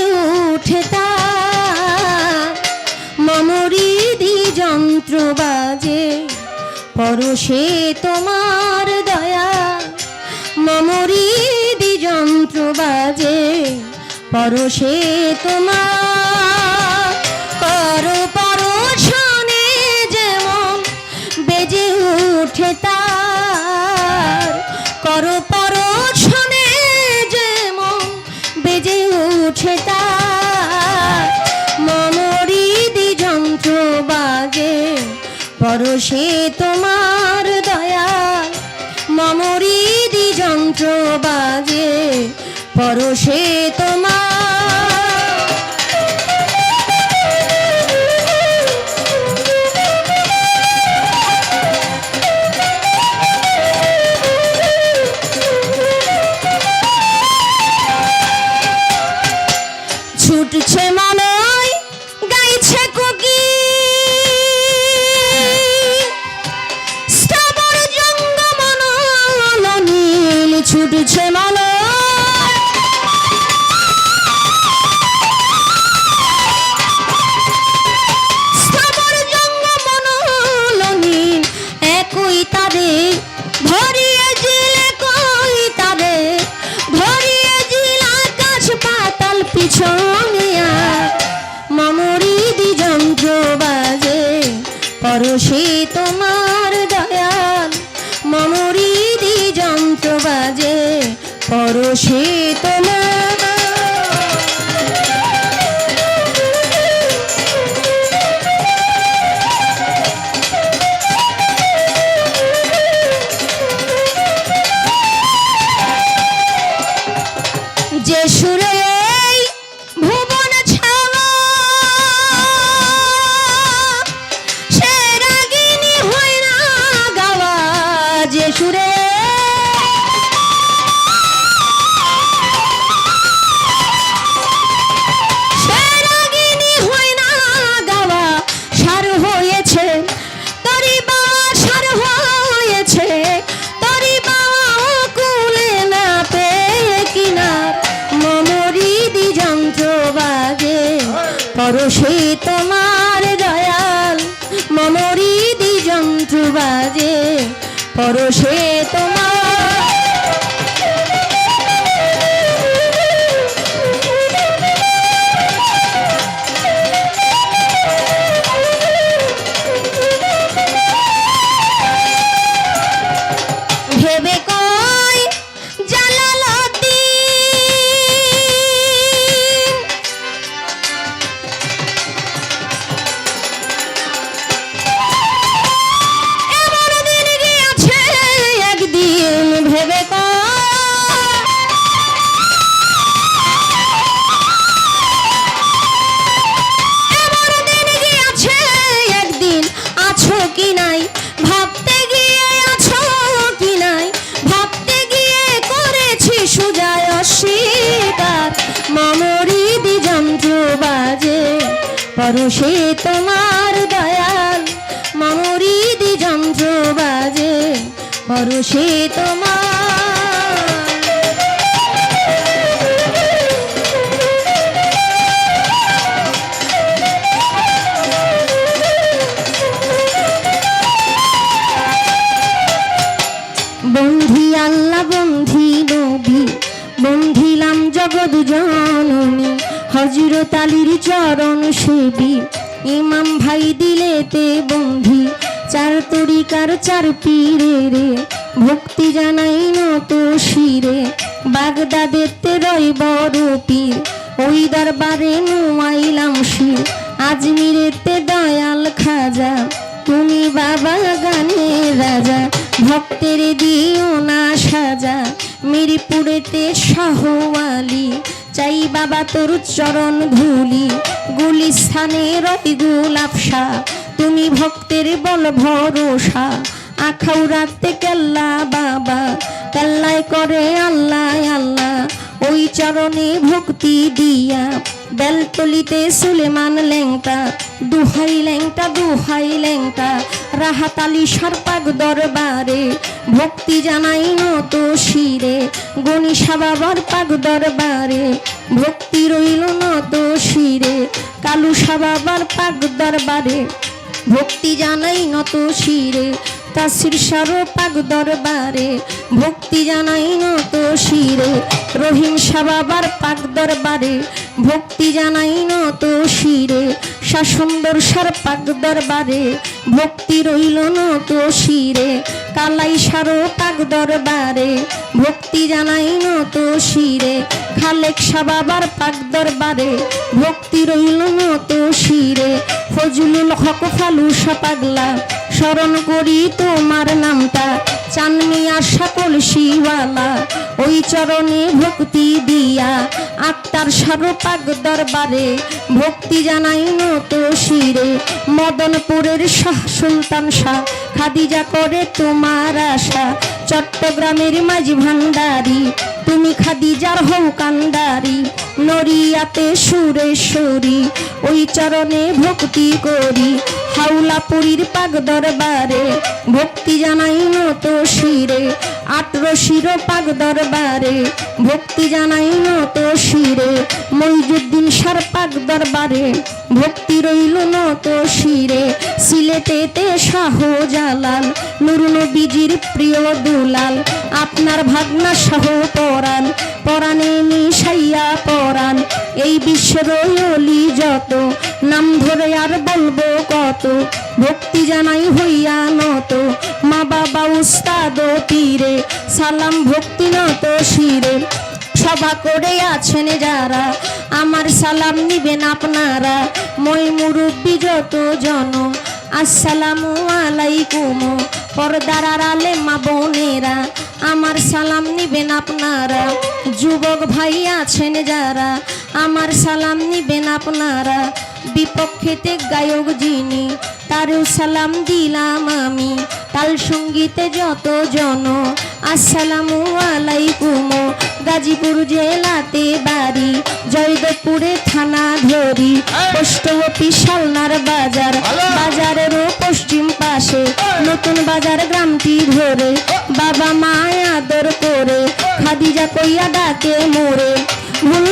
উঠে তা মমরিদি যন্ত্র বাজে পরশে তোমার দয়া। মমরিদি যন্ত্র বাজে পরশে তোমার পরশে তোমার দয়াল মমরিদি যন্ত্র বাজে। পরশে তোমার সুরে পরশে তোমার দয়াল মমরি যন্ত্র বাজে। পরশে তোমার পরশে তোমার দয়াল। মমরি দি যন্ত্র বাজে পরশে তোমার। বন্ধি আল্লাহ, বন্ধি নবী, বন্ধিলাম জগৎ জননী। হজরত আলীর চরণ সেবী। ইমাম ভাই দিলেতে বন্ধি, চার তরিকার চার পীরে রে। ভক্তি জানাই নত শিরে বাগদাদেতে রয় বড় পীর। ওই দরবারে নুয়াইলাম শির আজমিরেতে দয়াল খাজা। তুমি বাবা গানের রাজা ভক্তের দিও না সাজা, মিরপুরেতে শাহওয়ালি। চাই বাবা তোর চরণ ধুলি, গুলিস্থানে রই গুলাপসা তুমি ভক্তের বল ভরসা আখাউরাতে কেল্লা বাবা। কেল্লায় করে আল্লাহ আল্লাহ। ওই চরণে ভক্তি দিয়া বেলতলিতে সুলেমান লেংটা, দুহাই লেংটা দুহাই লেংটা রাহাতালি সারপাক দরবারে, ভক্তি জানাই নত শিরে গণিসা বাবার পাক দরবারে, ভক্তি রইল নত শিরে কালুসা বাবার পাক দরবারে, ভক্তি জানাই নত শিরে তা শীর্ষারও পাক দরবারে, ভক্তি জানাই নত শিরে রহিম শাহ বাবার পাক দরবারে ভক্তি জানাই নত শিরে। শাসন্দর সার পাক দরবারে ভক্তি রইল নত শিরে। কালাই সারো পাক দরবারে ভক্তি জানাই নত শিরে। খালেক শাহ বাবার পাক দরবারে ভক্তি রইল নত শিরে। ফজলুল হক ফালুসা পাগলা, স্মরণ করি তোমার নামটা। চানমিয়া সকল শিওয়ালা ওই চরণে ভক্তি দিয়া। আত্মার সারপাক দরবারে ভক্তি জানাই নত শিরে। মদনপুরের শাহ সুলতান শাহ, খাদিজা করে তোমার আশা। চট্টগ্রামের মাঝি ভান্ডারি, তুমি খাদিজার হও কান্ডারি। নরিয়াতে সুরেশ্বরী, ওই চরণে ভক্তি করি। হাউলাপুরীর পাক দরবারে, ভক্তি জানাই নত শিরে। আট্র শির পাক দরবারে, ভক্তি জানাই নত শিরে। মহিজুদ্দিন সার পাক দরবারে। ভক্তি রইল নত শিরে, সিলেটেতে শাহ জালাল নুরুন বিজির প্রিয় দুলাল, আপনার ভাগনা শাহ পরাণ, পরাণে মিশাইয়া পরাণ, এই বিশ্বের অলি যত, নাম ধরে আর বলব কত, ভক্তি জানাই হইয়া নত, মা বাবা উস্তাদ পীরে, সালাম ভক্তি নত শিরে। সভা করে আছেন যারা, আমার সালাম নিবেন আপনারা। মই মুরব্বী যত জন, আসসালামু আলাইকুম। পর্দার আলে মা বোনেরা, আমার সালাম নিবেন আপনারা। যুবক ভাই আছেন যারা, আমার সালাম নিবেন আপনারা। বিপক্ষেতে গায়ক যিনি, তারও সালাম দিলাম আমি। তাল সঙ্গীতে যত জন আসসালামু আলাইকুম গাজীপুর জেলাতে বাড়ি জয়দেবপুরে থানা ধরি। পোস্ট অফিস সালনার বাজার বাজারেরও পশ্চিম পাশে নতুন বাজার গ্রামটি ধরে। বাবা মায়া আদর করে খাদিজা কইয়া ডাকে মোরে। ভুল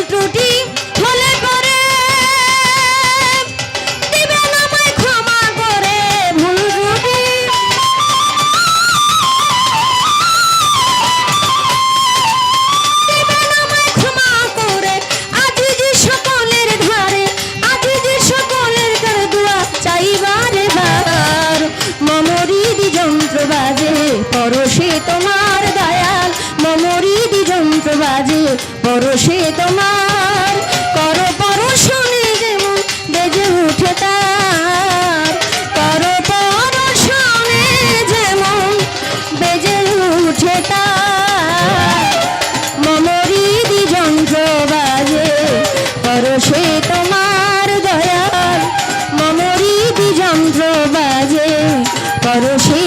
পরশে তোমার, কর পরশনে যেমন বেজে উঠে তার। কর পরশনে যেমন বেজে উঠে তার। মমরিদি যন্ত্র বাজে পরশে তোমার দয়াল। মমরিদি যন্ত্র বাজে পরশে